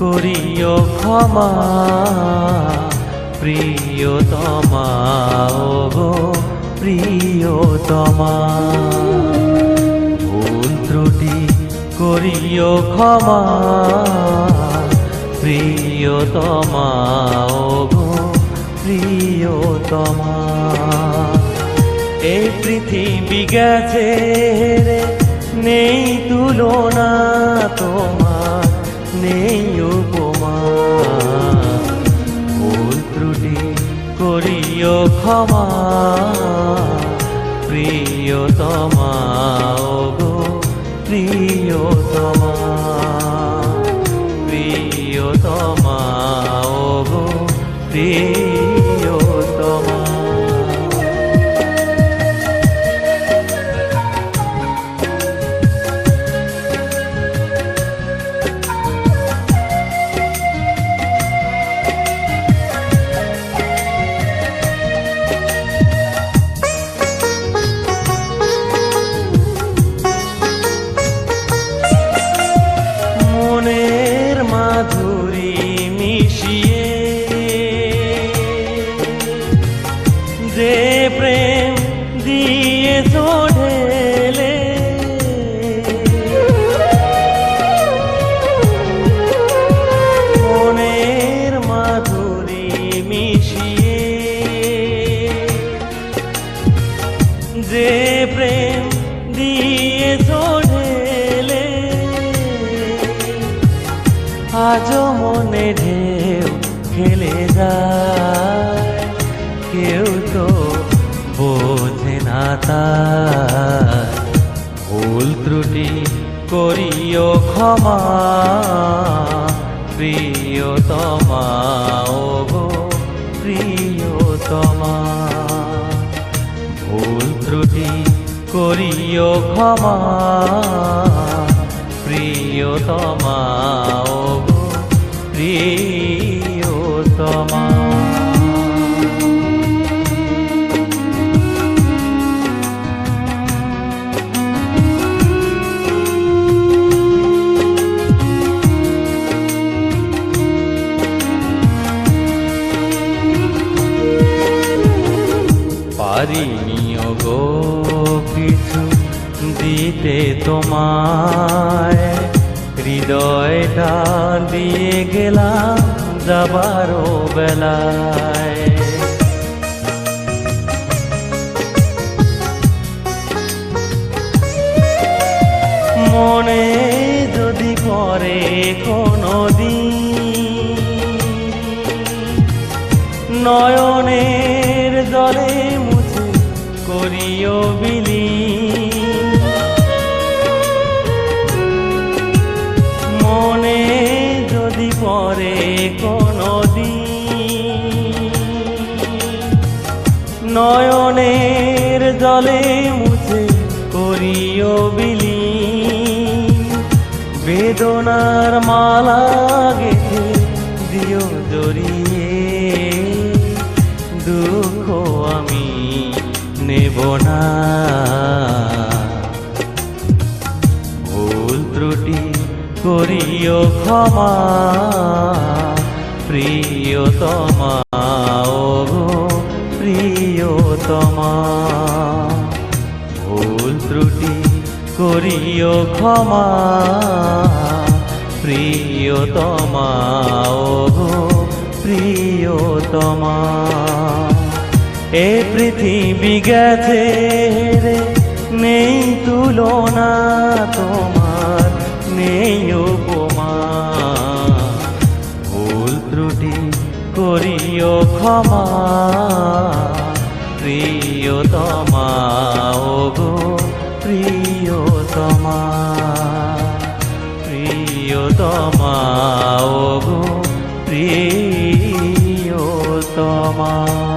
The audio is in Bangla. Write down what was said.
করিও ক্ষমা, প্রিয়তমা ও গো প্রিয়তমা। ভুল ত্রুটি করিও ক্ষমা, প্রিয়তমা ও গো প্রিয়তমা। এই পৃথিবী গেছে নেই তুলনা তোমার। নেই উপমা। ভুল ত্রুটি করিও ক্ষমা। প্রিয়তমা গো প্রিয়তমা। প্রিয়তমা গো প্রিয়তমা যে প্রেম দিয়ে ঢেলে মনের মাধুরী মিশিয়ে যে প্রেম দিয়ে ঢেলে আজও মনে ঢেউ খেলে যায়। তার ভুল ত্রুটি করিও ক্ষমা, প্রিয়তমা ও গো প্রিয়তমা। ভুল ত্রুটি করিও ক্ষমা, প্রিয়তমা ও গো প্রিয়তমা। পারিনিও গো, কিছু দিতে তোমায়। হৃদয়টা দিয়ে গেলাম যাবারও বেলায়। মনে যদি পরে কোনো দিন নয়নের জলে করিও বিলি। মনে যদি পরে কোনো নয়নের জলে মুছে করিও বিলি। বেদনার মালা গেথে দিও জড়িয়ে নেব না। ভুল ত্রুটি করিও ক্ষমা, প্রিয়তমা ও প্রিয়তমা। ভুল ত্রুটি করিও ক্ষমা, প্রিয়তমা ও প্রিয়তমা। এ পৃথিবী গেছে রে, নেই তুলনা তোমার, নেই উপমা। ভুল ত্রুটি করিও ক্ষমা, প্রিয়তমা ও গো প্রিয়তমা। প্রিয়তমা ও গো প্রিয়তমা।